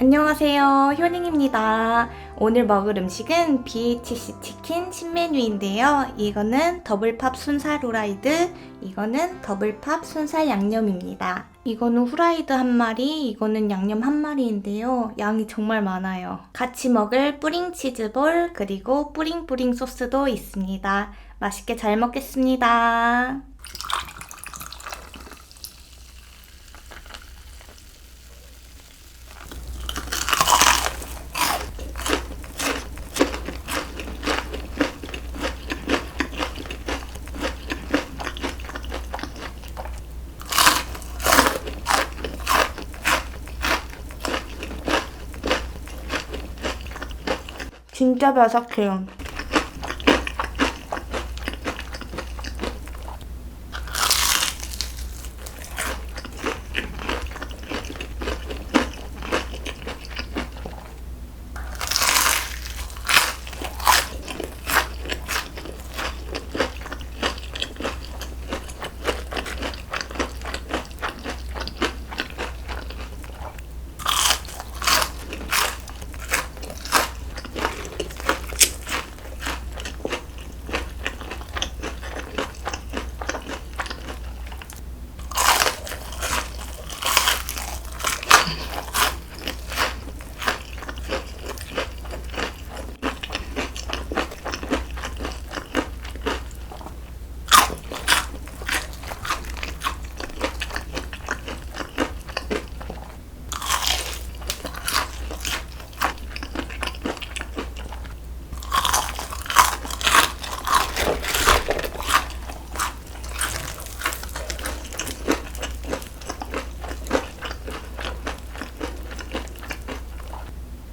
안녕하세요. 효닝입니다. 오늘 먹을 음식은 BHC 치킨 신메뉴인데요. 이거는 더블팝 순살 후라이드, 이거는 더블팝 순살 양념입니다. 이거는 후라이드 한 마리, 이거는 양념 한 마리인데요. 양이 정말 많아요. 같이 먹을 뿌링 치즈볼, 그리고 뿌링뿌링 소스도 있습니다. 맛있게 잘 먹겠습니다. 진짜 바삭해요.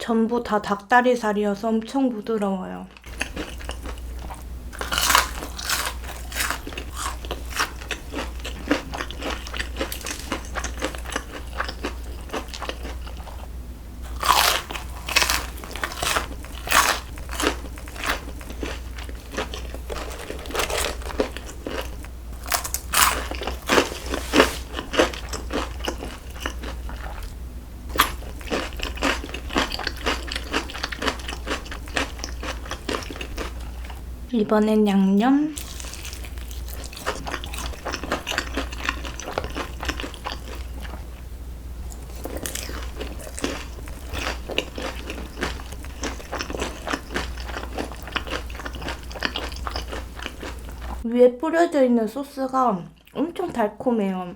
전부 다 닭다리살이어서 엄청 부드러워요. 이번엔 양념. 위에 뿌려져 있는 소스가 엄청 달콤해요.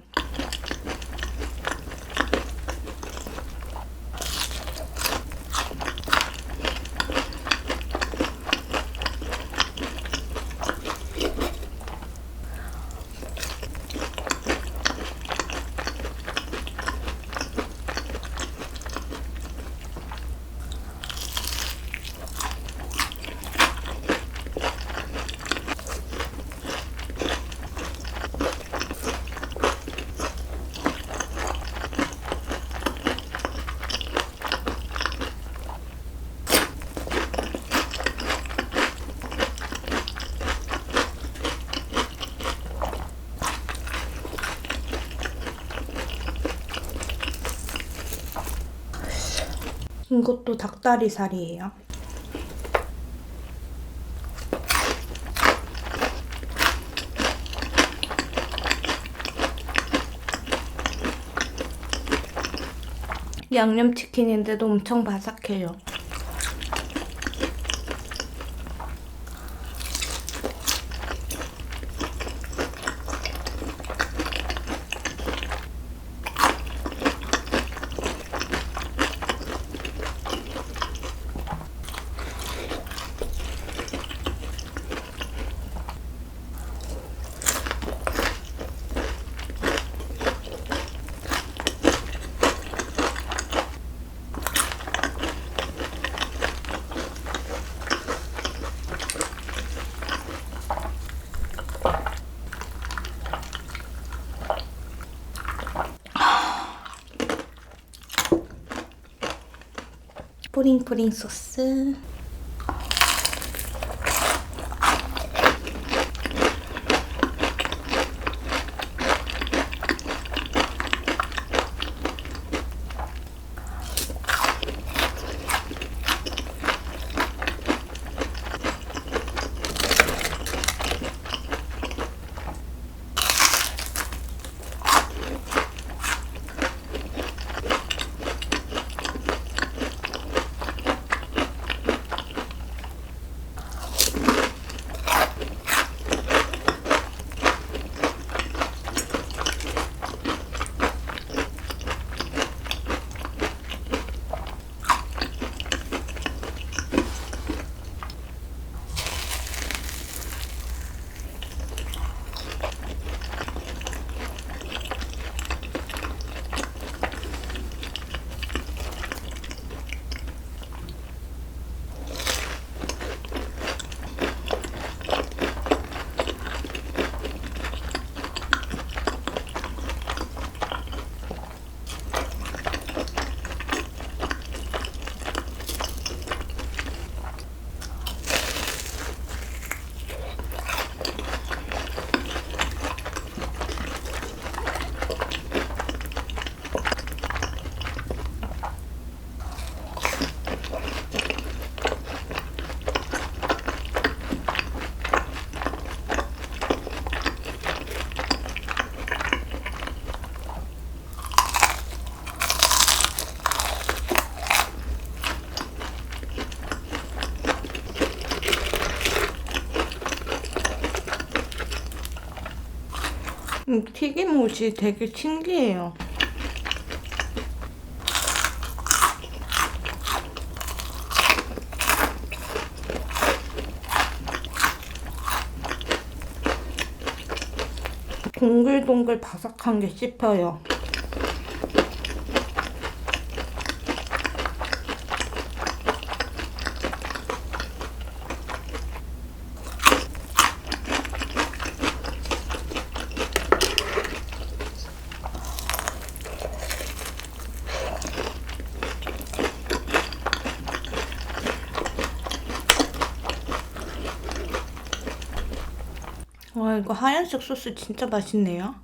이것도 닭다리살이에요. 양념치킨인데도 엄청 바삭해요. 뿌링뿌링 소스. 음, 튀김옷이 되게 신기해요. 동글동글 바삭한 게 씹혀요. 이거 하얀색 소스 진짜 맛있네요.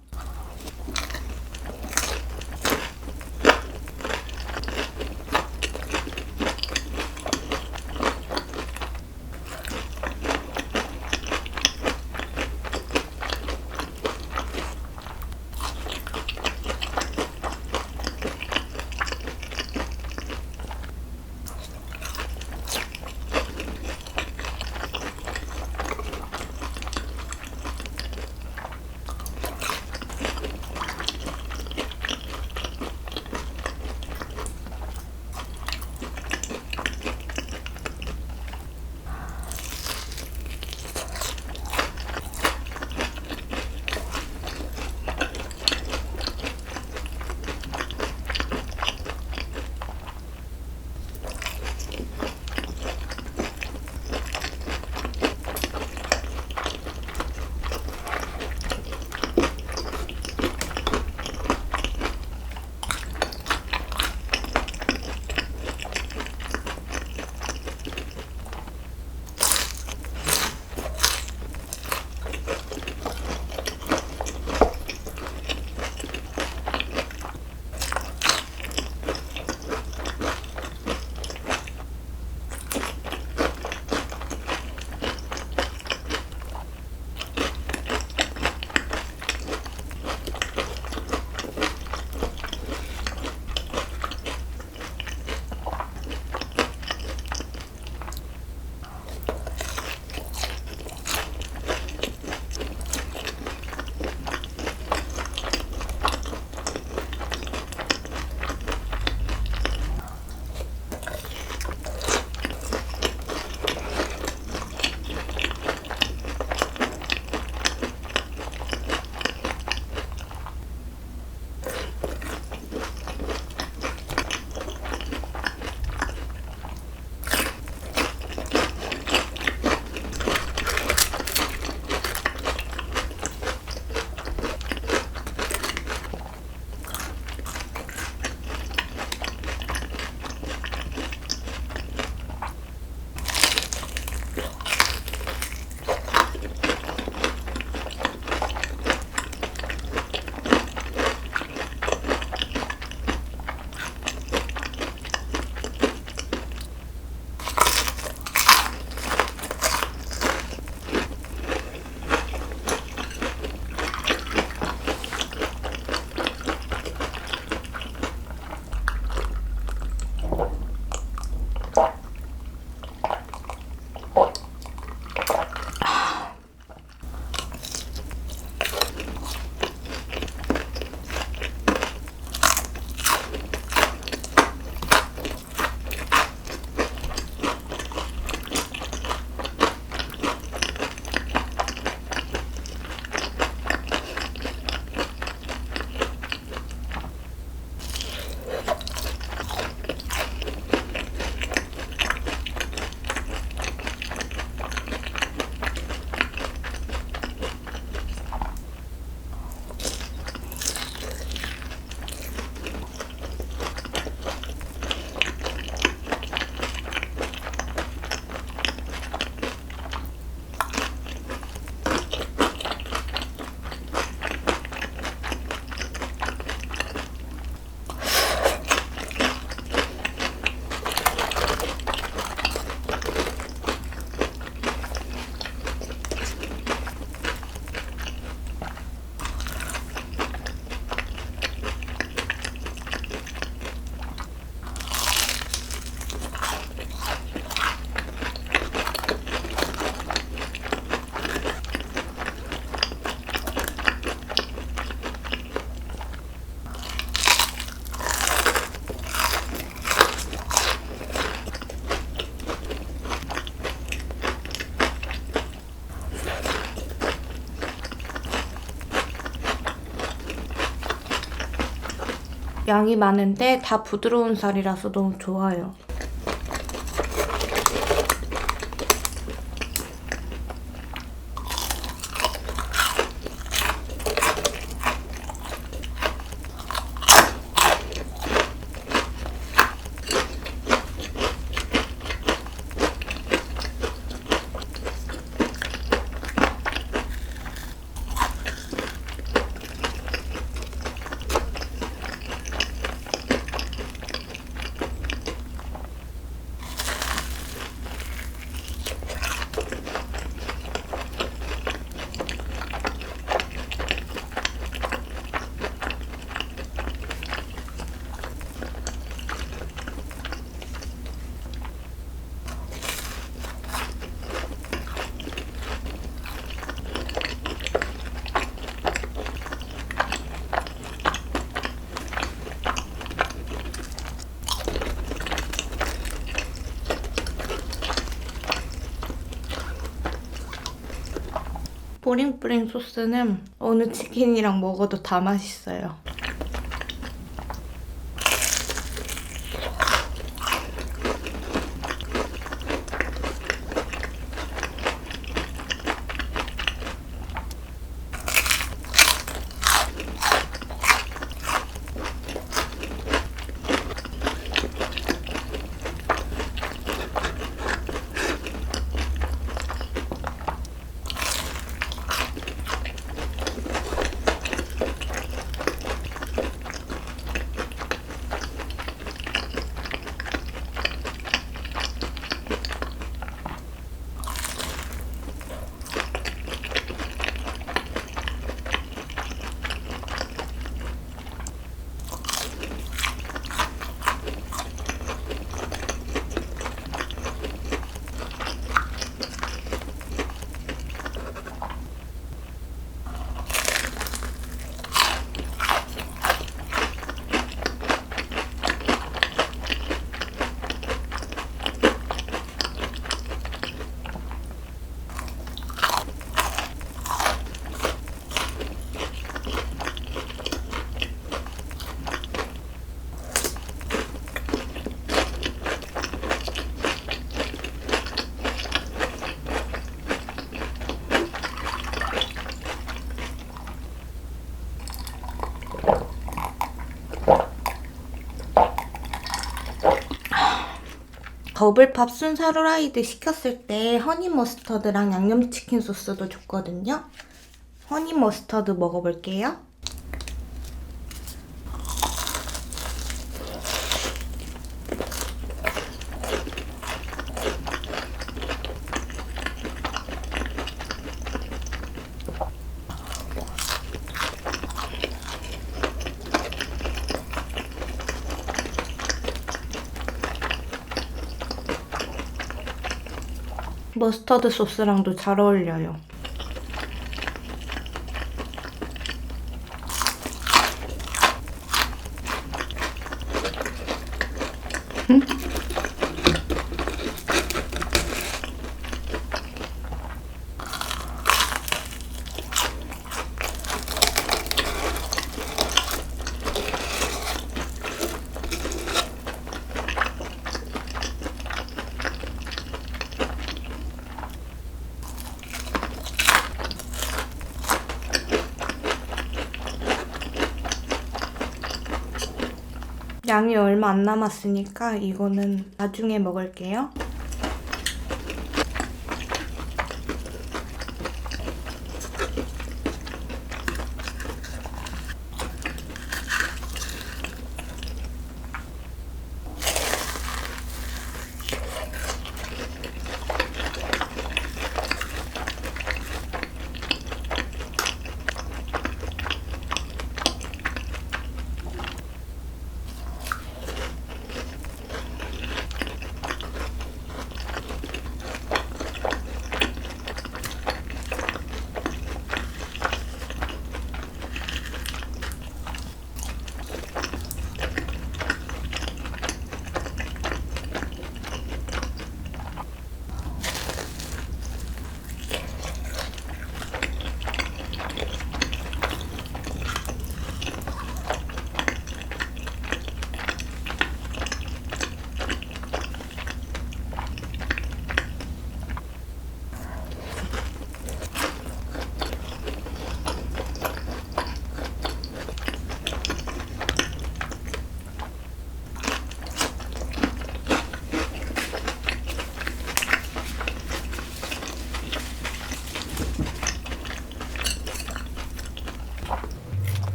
양이 많은데 다 부드러운 살이라서 너무 좋아요. 뿌링뿌링 소스는 어느 치킨이랑 먹어도 다 맛있어요. 더블팝 순살 후라이드 시켰을 때 허니 머스터드랑 양념치킨 소스도 줬거든요. 허니 머스터드 먹어볼게요. 머스터드 소스랑도 잘 어울려요. 양이 얼마 안 남았으니까 이거는 나중에 먹을게요.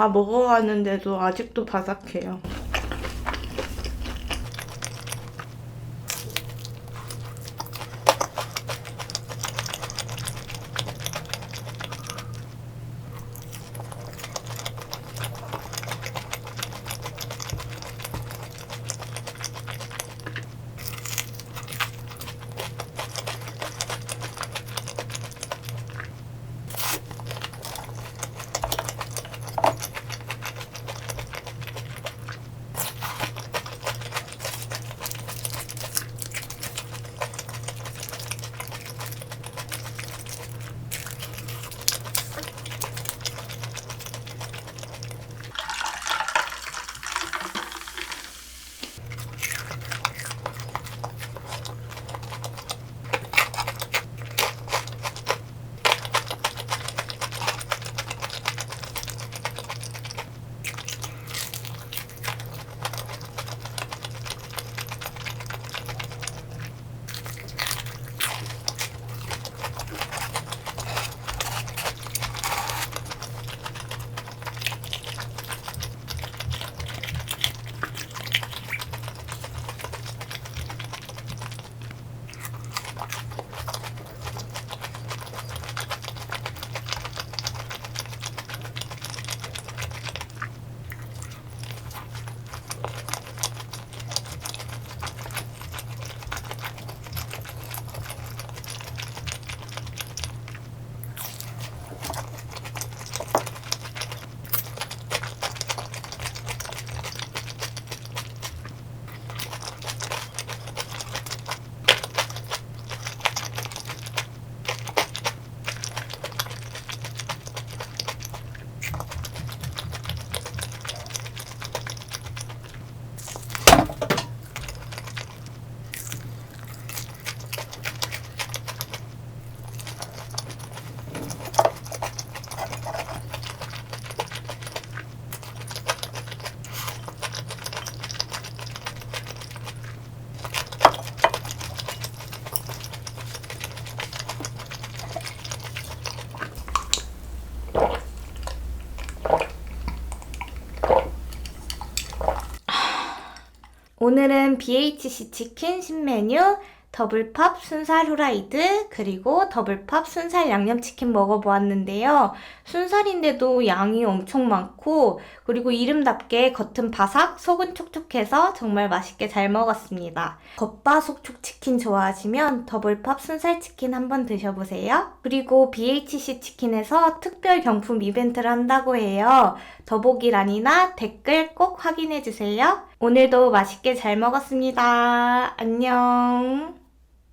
다 먹어봤는데도 아직도 바삭해요. 오늘은 BHC 치킨 신메뉴 더블팝 순살 후라이드 그리고 더블팝 순살 양념치킨 먹어보았는데요. 순살인데도 양이 엄청 많고 그리고 이름답게 겉은 바삭 속은 촉촉해서 정말 맛있게 잘 먹었습니다. 겉바속촉 치킨 좋아하시면 더블팝 순살 치킨 한번 드셔보세요. 그리고 BHC 치킨에서 특별 경품 이벤트를 한다고 해요. 더보기란이나 댓글 꼭 확인해주세요. 오늘도 맛있게 잘 먹었습니다. 안녕.